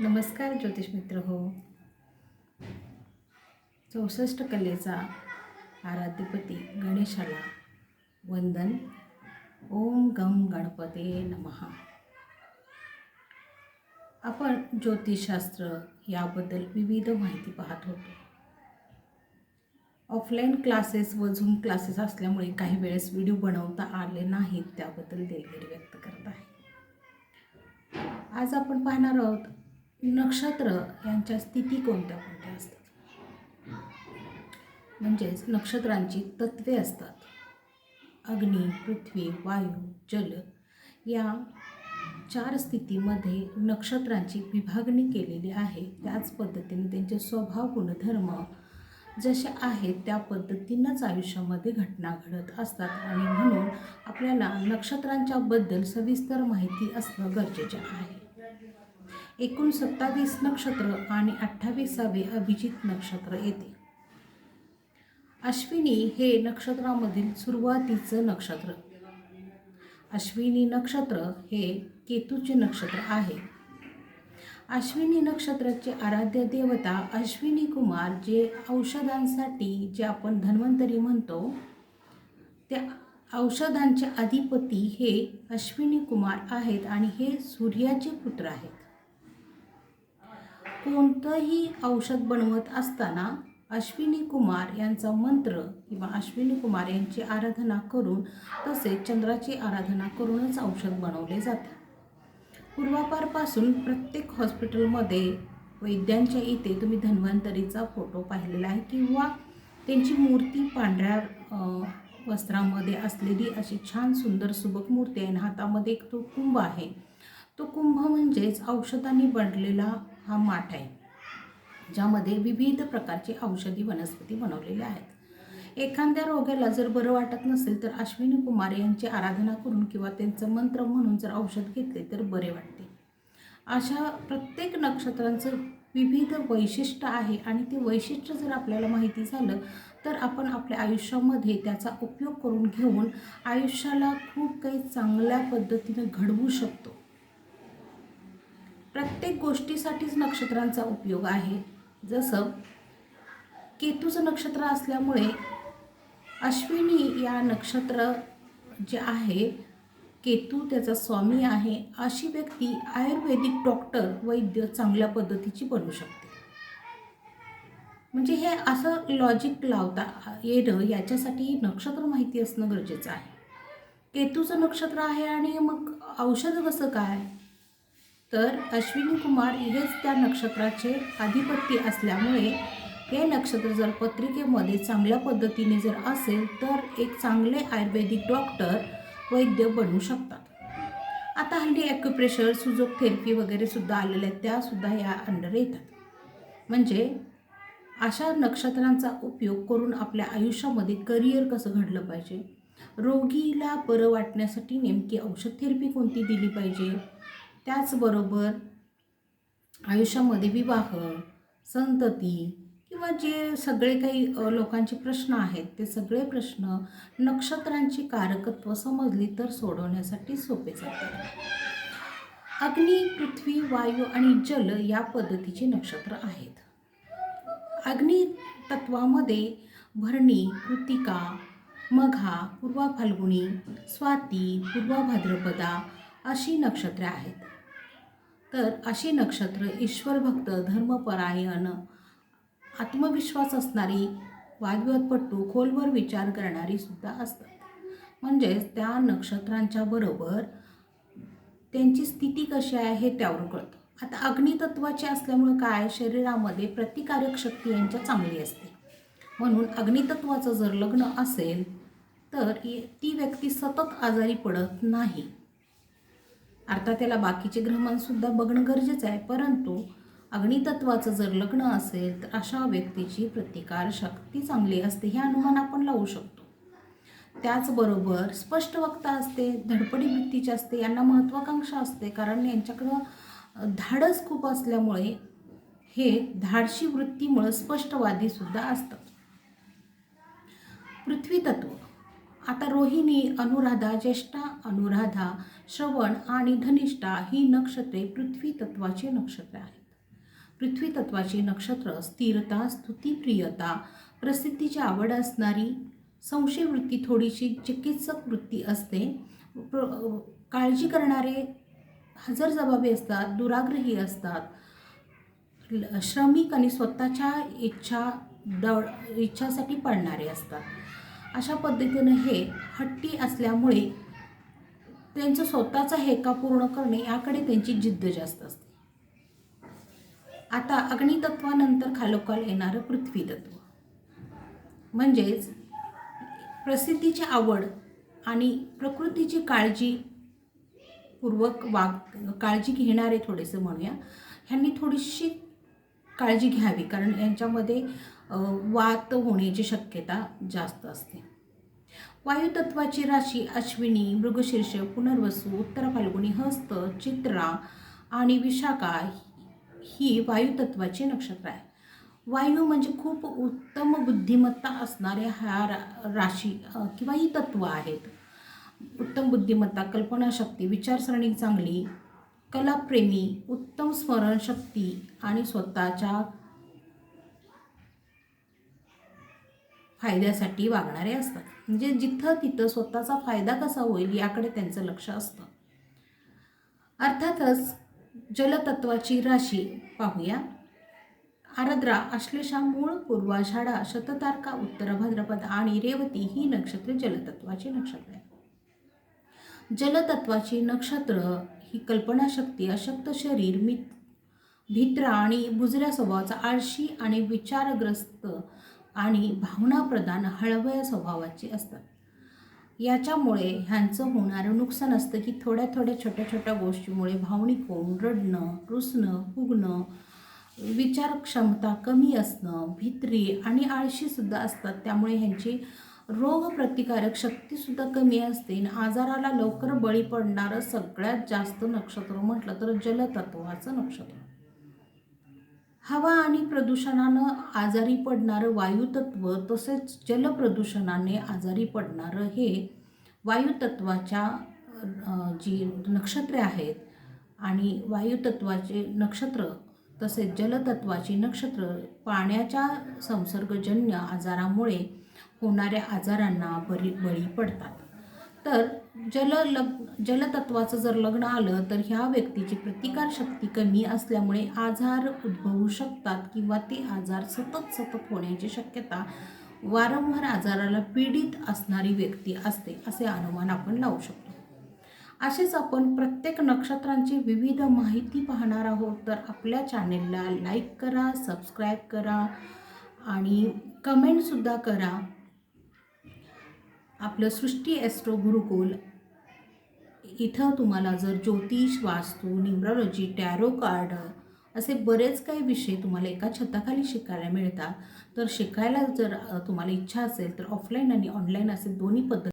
नमस्कार ज्योतिष मित्र हो. चौसष्ट कलेचा आराध्यपती गणेशाला वंदन. ओम गम गणपते नमः. आपण ज्योतिषशास्त्र याबद्दल विविध माहिती पाहत होतो. ऑफलाईन क्लासेस व झूम क्लासेस असल्यामुळे काही वेळेस व्हिडिओ बनवता आले नाहीत त्याबद्दल दिलगिरी व्यक्त करत आहे. आज आपण पाहणार आहोत नक्षत्र यांच्या स्थिती कोणत्या कोणत्या असतात? म्हणजेच नक्षत्रांची तत्वे असतात. अग्नी पृथ्वी वायू जल या चार स्थितीमध्ये नक्षत्रांची विभागणी केलेली आहे. त्याच पद्धतीने त्यांचे स्वभाव गुणधर्म जसे आहेत त्या पद्धतीनंच आयुष्यामध्ये घटना घडत असतात. आणि म्हणून आपल्याला नक्षत्रांच्याबद्दल सविस्तर माहिती असणं गरजेचे आहे. एकूण सत्तावीस नक्षत्र आणि अठ्ठावीसावे अभिजित नक्षत्र येते. अश्विनी हे नक्षत्रामधील सुरुवातीचं नक्षत्र. अश्विनी नक्षत्र हे केतूचे नक्षत्र आहे. अश्विनी नक्षत्राचे आराध्य देवता अश्विनी कुमार जे औषधांसाठी जे आपण धन्वंतरी म्हणतो त्या औषधांचे अधिपती हे अश्विनी कुमार आहेत आणि हे सूर्याचे पुत्र आहेत. कोणतंही औषध बनवत असताना अश्विनी कुमार यांचा मंत्र किंवा अश्विनी कुमार यांची आराधना करून तसेच चंद्राची आराधना करूनच औषध बनवले जाते. पूर्वापारपासून प्रत्येक हॉस्पिटलमध्ये वैद्यांच्या इथे तुम्ही धन्वंतरीचा फोटो पाहिलेला आहे किंवा त्यांची मूर्ती पांढऱ्या वस्त्रामध्ये असलेली अशी छान सुंदर सुबक मूर्ती आहे आणि हातामध्ये एक तो कुंभ आहे. तो कुंभ म्हणजेच औषधांनी बनलेला हा माठ आहे ज्यामध्ये विविध प्रकारची औषधी वनस्पती बनवलेल्या आहेत. एखाद्या रोग्याला जर बरं वाटत नसेल तर अश्विनी कुमार यांची आराधना करून किंवा त्यांचं मंत्र म्हणून जर औषध घेतले तर बरे वाटते. अशा प्रत्येक नक्षत्रांचं विविध वैशिष्ट्य आहे आणि ते वैशिष्ट्य जर आपल्याला माहिती झालं तर आपण आपल्या आयुष्यामध्ये त्याचा उपयोग करून घेऊन आयुष्याला खूप काही चांगल्या पद्धतीनं घडवू शकतो. प्रत्येक गोष्टीसाठीच नक्षत्रांचा उपयोग आहे. जसं केतूचं नक्षत्र असल्यामुळे अश्विनी या नक्षत्र जे आहे केतू त्याचा स्वामी आहे अशी व्यक्ती आयुर्वेदिक डॉक्टर वैद्य चांगल्या पद्धतीची बनू शकते. म्हणजे हे असं लॉजिक लावता येणं याच्यासाठी नक्षत्र माहिती असणं गरजेचं आहे. केतूचं नक्षत्र आहे आणि मग औषध कसं काय? तर अश्विनी कुमार हेच त्या नक्षत्राचे अधिपती असल्यामुळे हे नक्षत्र जर पत्रिकेमध्ये चांगल्या पद्धतीने जर असेल तर एक चांगले आयुर्वेदिक डॉक्टर वैद्य बनू शकतात. आता हल्ली ॲक्युप्रेशर सुजोग थेरपी वगैरे सुद्धा आलेल्या आहेत त्यासुद्धा या अंडर येतात. म्हणजे अशा नक्षत्रांचा उपयोग करून आपल्या आयुष्यामध्ये करिअर कसं घडलं पाहिजे? रोगीला बरं वाटण्यासाठी नेमकी औषध थेरपी कोणती दिली पाहिजे? त्याचबरोबर आयुष्यामध्ये विवाह संतती किंवा जे सगळे काही लोकांचे प्रश्न आहेत ते सगळे प्रश्न नक्षत्रांची कारकत्व समजली तर सोडवण्यासाठी सोपे जाते. अग्नी पृथ्वी वायू आणि जल या पद्धतीचे नक्षत्र आहेत. अग्नी तत्वामध्ये भरणी कृतिका मघा पूर्वा फाल्गुणी स्वाती पूर्वा भाद्रपदा अशी नक्षत्रे आहेत. तर अशी नक्षत्र ईश्वरभक्त धर्मपरायण आत्मविश्वास असणारी वादविवादपट्टू खोलवर विचार करणारी सुद्धा असतात. म्हणजेच त्या नक्षत्रांच्या बरोबर त्यांची स्थिती कशी आहे हे त्यावरून कळतं. आता अग्नितत्वाची असल्यामुळं काय? शरीरामध्ये प्रतिकारक शक्ती यांच्या चांगली असते. म्हणून अग्नितत्वाचं जर लग्न असेल तर ती व्यक्ती सतत आजारी पडत नाही. अर्थात त्याला बाकीचे ग्रहमानसुद्धा बघणं गरजेचं आहे. परंतु अग्नितत्वाचं जर लग्न असेल तर अशा व्यक्तीची प्रतिकार शक्ती चांगली असते हे अनुमान आपण लावू शकतो. त्याचबरोबर स्पष्ट वक्ता असते धडपडी वृत्तीची असते यांना महत्त्वाकांक्षा असते. कारण यांच्याकडं धाडस खूप असल्यामुळे हे धाडशी वृत्तीमुळं स्पष्टवादीसुद्धा असतात पृथ्वी तत्व आता रोहिणी अनुराधा ज्येष्ठा अनुराधा श्रवण आणि धनिष्ठा ही नक्षत्रे पृथ्वी तत्वाची नक्षत्रे आहेत. पृथ्वी तत्वाची नक्षत्र स्थिरता स्तुतीप्रियता प्रसिद्धीची आवड असणारी संशय वृत्ती थोडीशी चिकित्सक वृत्ती असते प्र- काळजी करणारे हजरजबाबी असतात दुराग्रही असतात ल- श्रमिक आणि स्वतःच्या इच्छा दळ इच्छासाठी पडणारे असतात. अशा पद्धतीनं हे हट्टी असल्यामुळे त्यांचं स्वतःचा हेका पूर्ण करणे याकडे त्यांची जिद्द जास्त असते. आता अग्नितत्वानंतर खालोखाल येणारं पृथ्वीतत्व. म्हणजेच प्रसिद्धीची आवड आणि प्रकृतीची काळजी पूर्वक वाग काळजी घेणारे थोडेसे म्हणूया ह्यांनी थोडीशी काळजी घ्यावी. कारण यांच्यामध्ये वात होण्याची शक्यता जास्त असते. वायुतत्वाची राशी अश्विनी मृगशीर्ष पुनर्वसू उत्तर फाल्गुनी हस्त चित्रा आणि विशाखा ही वायुतत्वाची नक्षत्र आहे. वायू म्हणजे खूप उत्तम बुद्धिमत्ता असणाऱ्या ह्या रा राशी किंवा ही तत्व आहेत. उत्तम बुद्धिमत्ता कल्पनाशक्ती विचारसरणी चांगली कलाप्रेमी उत्तम स्मरणशक्ती आणि स्वतःच्या फायद्यासाठी वागणारे असतात. म्हणजे जिथं तिथं स्वतःचा फायदा कसा होईल याकडे त्यांचं लक्ष असतं. अर्थातच जलतत्वाची राशी पाहूया. आरद्रा आश्लेषा मूळ पूर्वाषाढा शततारका उत्तर भाद्रपद आणि रेवती ही नक्षत्रे जलतत्वाची नक्षत्रे आहे जलतत्वाची नक्षत्र ही कल्पनाशक्ती अशक्त शरीर मित भित्रा आणि बुजऱ्या स्वभावाचा आळशी आणि विचारग्रस्त आणि भावनाप्रधान हळवया स्वभावाची असतात. याच्यामुळे ह्यांचं होणारं नुकसान असतं की थोड्या थोड्या छोट्या छोट्या गोष्टीमुळे भावनिक होऊन रडणं रुसणं फुगणं विचार क्षमता कमी असणं भित्री आणि आळशीसुद्धा असतात. त्यामुळे ह्यांची रोगप्रतिकारक शक्तीसुद्धा कमी असते. आणि आजाराला लवकर बळी पडणारं सगळ्यात जास्त नक्षत्र म्हटलं तर जलतत्वाचं नक्षत्र. हवा आणि प्रदूषणानं आजारी पडणारं वायुतत्व तसेच जलप्रदूषणाने आजारी पडणारं हे वायुतत्वाच्या जी नक्षत्रे आहेत आणि वायुतत्वाचे नक्षत्र तसेच जलतत्वाची नक्षत्र पाण्याच्या संसर्गजन्य आजारामुळे होणाऱ्या आजारांना बरी बळी पडतात. तर जल लग जलतत्वाचं जर लग्न आलं तर ह्या व्यक्तीची प्रतिकारशक्ती कमी असल्यामुळे आजार उद्भवू शकतात किंवा ते आजार सतत सतत होण्याची शक्यता वारंवार आजाराला पीडित असणारी व्यक्ती असते असे अनुमान आपण लावू शकतो. असेच आपण प्रत्येक नक्षत्रांची विविध माहिती पाहणार आहोत तर आपल्या चॅनेलला लाईक करा सबस्क्राईब करा आणि कमेंटसुद्धा करा. आपलं सृष्टी ॲस्ट्रो गुरुकुल. इथं तुम्हाला जर ज्योतिष वास्तू न्यूमरॉलॉजी टॅरो कार्ड असे बरेच काही विषय तुम्हाला एका छताखाली शिकायला मिळतात. तर शिकायला जर तुम्हाला इच्छा असेल तर ऑफलाईन आणि ऑनलाईन असे दोन्ही पद्धती